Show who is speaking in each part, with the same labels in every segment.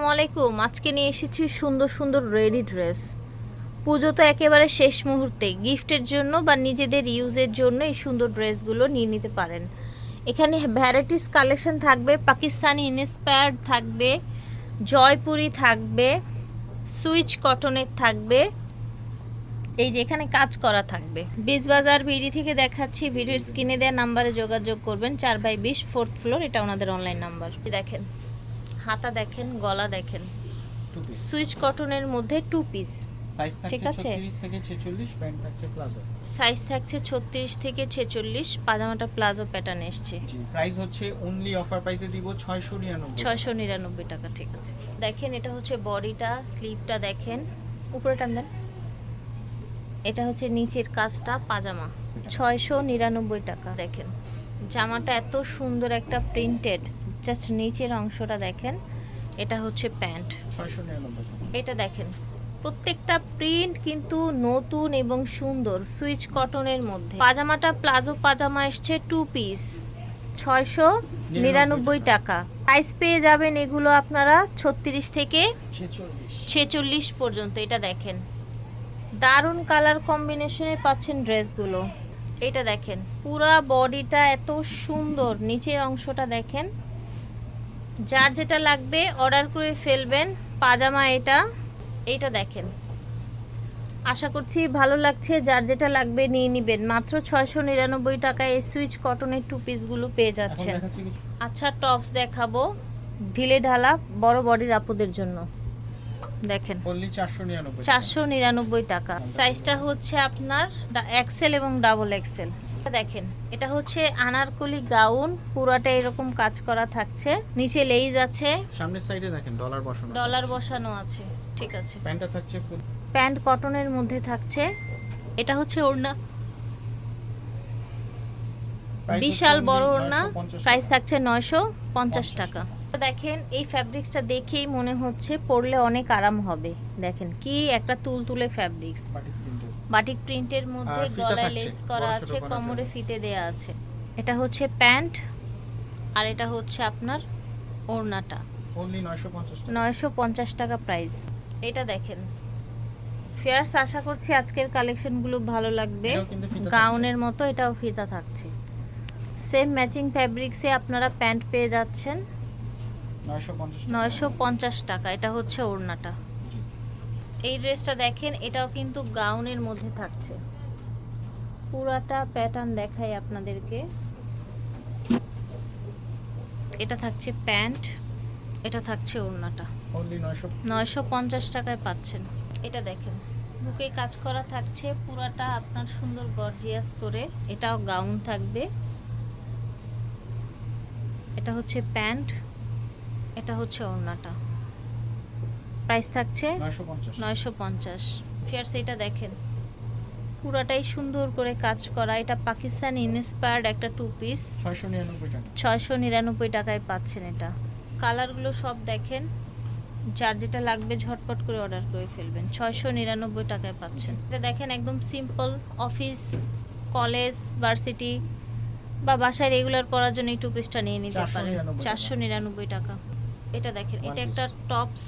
Speaker 1: আসসালামাইকুম আজকে নিয়ে এসেছি সুন্দর সুন্দর রেডি ড্রেস। পুজো তো একেবারে শেষ মুহূর্তে। গিফটের জন্য বা নিজেদের ইউজের জন্য এই সুন্দর ড্রেসগুলো নিয়ে নিতে পারেন। এখানে ভ্যারাইটিস কালেকশন থাকবে, পাকিস্তানি ইন্সপায়ার্ড থাকবে, জয়পুরি থাকবে, সুইচ কটনের থাকবে, এই যে এখানে কাজ করা থাকবে। বিশ বাজার বিডি থেকে দেখাচ্ছি ভিডিওর স্ক্রিনে দেওয়া নাম্বারে যোগাযোগ করবেন, চার বাই বিশ, ফোর্থ ফ্লোর, এটা ওনাদের অনলাইন নাম্বার দেখেন। হাতা দেখেন গলা দেখেন। সুইচ কটনের মধ্যে টু পিস ঠিক আছে।
Speaker 2: 36 থেকে 46 প্যান্ট থাকছে প্লাজো।
Speaker 1: সাইজ থাকছে ছত্রিশ থেকে ছেচল্লিশ পাজামাটা প্লাজো প্যাটার্ন এসছে।
Speaker 2: প্রাইস হচ্ছে অনলি অফার প্রাইসে দিব 699
Speaker 1: ছয়শো নিরানব্বই টাকা ঠিক আছে। দেখেন এটা হচ্ছে বডিটা স্লিপটা দেখেন। উপরে টান দেন। এটা হচ্ছে নিচের কাজটা পাজামা। ছয়শো নিরানব্বই টাকা দেখেন। জামাটা এত সুন্দর একটা প্রিন্টেড জাস্ট নিচের অংশটা দেখেন এটা হচ্ছে প্যান্ট। এটা দেখেন প্রত্যেকটা প্রিন্ট কিন্তু নতুন এবং সুন্দর সুইচ কটনের মধ্যে। পাজামাটা প্লাজো পাজামা এসছে টু পিস ছয়শো নিরানব্বই টাকা। প্রাইস পেয়ে যাবেন এগুলো আপনারা ছত্রিশ থেকে ছেচল্লিশ। পর্যন্ত এটা দেখেন। দারুণ কালার কম্বিনেশনে পাচ্ছেন ড্রেসগুলো এটা দেখেন পুরা বডিটা এত সুন্দর নিচের অংশটা দেখেন। যার যেটা লাগবে অর্ডার করে ফেলবেন পাজামা এটা। এইটা দেখেন। আশা করছি ভালো লাগছে যার যেটা লাগবে নিয়ে নেবেন। মাত্র ছয়শো নিরানব্বই টাকায় এই সুইচ কটনের টু পিসগুলো পেয়ে যাচ্ছেন। আচ্ছা টপস দেখাবো। ঢিলে ঢালা বড় বডির আপুদের জন্য। দেখেন।
Speaker 2: অনলি 499
Speaker 1: চারশো নিরানব্বই টাকা। সাইজটা হচ্ছে আপনার এক্সেল এবং ডাবল এক্সেল দেখেন এটা হচ্ছে আনারকলি গাউন পুরাটা এরকম কাজ করা থাকছে। নিচে লেইজ আছে।
Speaker 2: সামনের সাইডে দেখেন ডলার বসানো
Speaker 1: ডলার বসানো আছে ঠিক আছে।
Speaker 2: প্যান্টটা থাকছে ফুল।
Speaker 1: প্যান্ট কটনের মধ্যে থাকছে। এটা হচ্ছে ওড়না। বিশাল বড় ওড়না। প্রাইস থাকছে নয়শো পঞ্চাশ টাকা। দেখেন এই ফ্যাব্রিক্সটা দেখেই মনে হচ্ছে পরলে অনেক আরাম হবে। দেখেন কি একটা তুলতুলে ফ্যাব্রিক্স বাটিক প্রিন্টের। মধ্যে গলায় লেস করা আছে কোমরে ফিতে দেয়া আছে। এটা হচ্ছে প্যান্ট আর এটা হচ্ছে আপনার ওড়নাটা।
Speaker 2: অনলি 950 টাকা।
Speaker 1: নয়শো পঞ্চাশ টাকা প্রাইস এটা দেখেন ফেয়ার্স আশা করছি আজকের কালেকশনগুলো ভালো লাগবে। গাউনের মতো এটাও ফিতা থাকছে। সেম ম্যাচিং ফ্যাব্রিক্সে আপনারা প্যান্ট পেয়ে যাচ্ছেন।
Speaker 2: 950 টাকা
Speaker 1: নয়শো পঞ্চাশ টাকা। এটা হচ্ছে ওড়নাটা। এই ড্রেসটা দেখেন এটাও কিন্তু গাউনের মধ্যে থাকছে। পুরাটা প্যাটার্ন দেখাই আপনাদেরকে। এটা থাকছে প্যান্ট এটা থাকছে ওড়নাটা।
Speaker 2: অনলি 900
Speaker 1: নয়শো পঞ্চাশ টাকায় পাচ্ছেন। এটা দেখেন বুকে কাজ করা থাকছে পুরাটা আপনার সুন্দর গর্জিয়াস করে। এটাও গাউন থাকবে। এটা হচ্ছে প্যান্ট এটা হচ্ছে ওড়নাটা। প্রাইস থাকছে নয়শো পঞ্চাশ। ফিয়ার্স এটা দেখেন। পুরাটাই সুন্দর করে কাজ করা। এটা পাকিস্তান ইন্সপায়ার্ড একটা টু পিস ছয়শো নিরানব্বই টাকায় পাচ্ছেন এটা। কালারগুলো সব দেখেন। যার যেটা লাগবে ঝটপট করে অর্ডার করে ফেলবেন। ছয়শো নিরানব্বই টাকায় পাচ্ছেন। এটা দেখেন একদম সিম্পল অফিস কলেজ ভার্সিটি বা বাসায় রেগুলার করার জন্য এই টু পিসটা নিয়ে নিতে পারেন। চারশো নিরানব্বই টাকা। এটা দেখেন এটা একটা টপস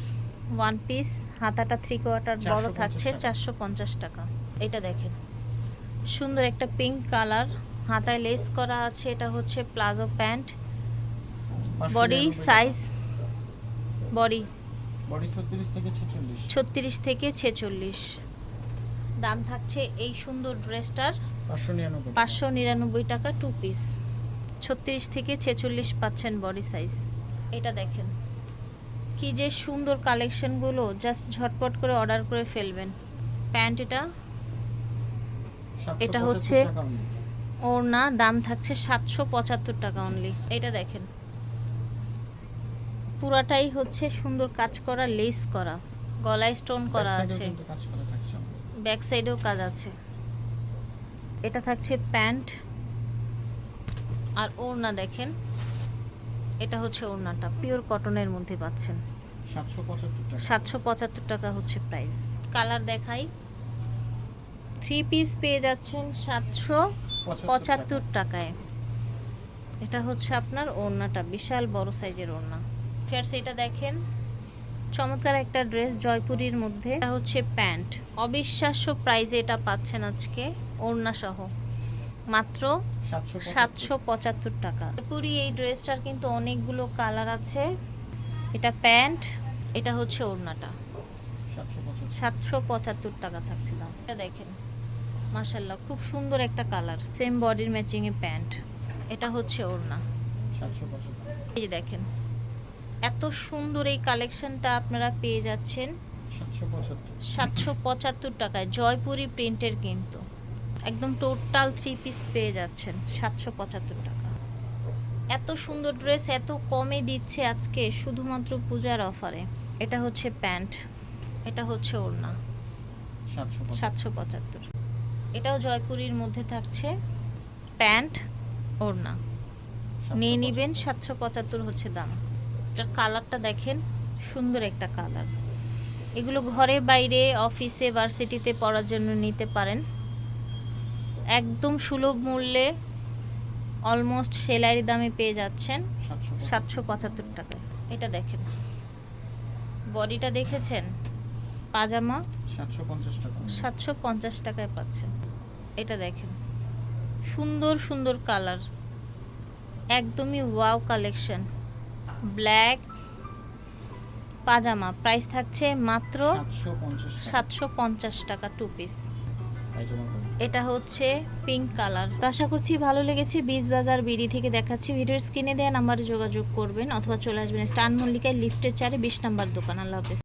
Speaker 1: ওয়ান পিস হাতাটা থ্রি কোয়ার্টার বড় থাকছে চারশো পঞ্চাশ টাকা। এটা দেখেন সুন্দর একটা পিঙ্ক কালার হাতায় লেস করা আছে এটা হচ্ছে palazzo pant. Body size body
Speaker 2: body 36 থেকে 46
Speaker 1: ছত্রিশ থেকে ছেচল্লিশ। দাম থাকছে এই সুন্দর ড্রেসটার পাঁচশো নিরানব্বই টাকা। টু পিস ছত্রিশ থেকে ছেচল্লিশ পাচ্ছেন বডি সাইজ এটা দেখেন কি যে সুন্দর কালেকশনগুলো জাস্ট ঝটপট করে অর্ডার করে ফেলবেন। প্যান্ট এটা? এটা হচ্ছে ওর না দাম থাকছে সাতশো পঁচাত্তর টাকা অনলি এটা দেখেন। পুরাটাই হচ্ছে সুন্দর কাজ করা লেস করা। গলায় স্টোন করা আছে। ব্যাক সাইডেও কাজ আছে। এটা থাকছে প্যান্ট আর ওড়না দেখেন। এটা হচ্ছে ওড়নাটা। পিওর কটনের মধ্যে পাচ্ছেন। সাতশো পঁচাত্তর টাকা। হচ্ছে প্রাইস কালার দেখাই। থ্রি পিস পেয়ে যাচ্ছেন সাতশো পঁচাত্তর টাকায়। এটা হচ্ছে আপনার ওড়নাটা বিশাল বড় সাইজের ওড়না। ফেয়ার্স এটা দেখেন। চমৎকার একটা ড্রেস জয়পুরীর মধ্যে। এটা হচ্ছে প্যান্ট। অবিশ্বাস্য প্রাইসে এটা পাচ্ছেন আজকে ওড়না সহ মাত্র
Speaker 2: সাতশো
Speaker 1: পঁচাত্তর টাকা। পুরি এই ড্রেসটার কিন্তু অনেকগুলো কালার আছে। এটা প্যান্ট এটা হচ্ছে ওড়নাটা।
Speaker 2: সাতশো পঁচাত্তর।
Speaker 1: টাকা থাকছে দাম। এটা দেখেন মাসাল্লাহ খুব সুন্দর একটা কালার। সেম বডির ম্যাচিং এ প্যান্ট। এটা হচ্ছে ওড়না। এই যে দেখেন এত সুন্দর এই কালেকশনটা আপনারা পেয়ে যাচ্ছেন।
Speaker 2: সাতশো পঁচাত্তর
Speaker 1: টাকায় জয়পুরি প্রিন্টের কিন্তু। একদম টোটাল থ্রি পিস পেয়ে যাচ্ছেন সাতশো পঁচাত্তর টাকা। এত সুন্দর ড্রেস এত কমে দিচ্ছে আজকে শুধুমাত্র পূজার অফারে এটা হচ্ছে প্যান্ট এটা হচ্ছে ওড়না।
Speaker 2: সাতশো পঁচাত্তর।
Speaker 1: এটাও জয়পুরীর মধ্যে থাকছে প্যান্ট ওড়না। নিয়ে নিবেন সাতশো পঁচাত্তর হচ্ছে দাম। এটার কালারটা দেখেন সুন্দর একটা কালার। এগুলো ঘরে বাইরে অফিসে ভার্সিটিতে পড়ার জন্য নিতে পারেন। একদম সুলভ মূল্যে অলমোস্ট সেলাইয়ের দামে পেয়ে যাচ্ছেন
Speaker 2: সাতশো
Speaker 1: পঁচাত্তর টাকায়। এটা দেখেন। বডিটা দেখেছেন? পাজামা?
Speaker 2: সাতশো পঞ্চাশ
Speaker 1: টাকায় পাচ্ছেন। এটা দেখেন। সুন্দর সুন্দর কালার। একদমই wow collection. Black pyjama. Price থাকছে মাত্র
Speaker 2: সাতশো পঞ্চাশ টাকা।
Speaker 1: Two piece. এটা হচ্ছে পিঙ্ক কালার তো আশা করছি ভালো লেগেছে। বীজ বাজার বিডি থেকে দেখাচ্ছি। ভিডিওর স্ক্রিনে দেওয়া নাম্বারে যোগাযোগ করবেন অথবা চলে আসবেন স্টান মল্লিকায় লিফটের চারে বিশ নাম্বার দোকান। আল্লাহ হাফেজ।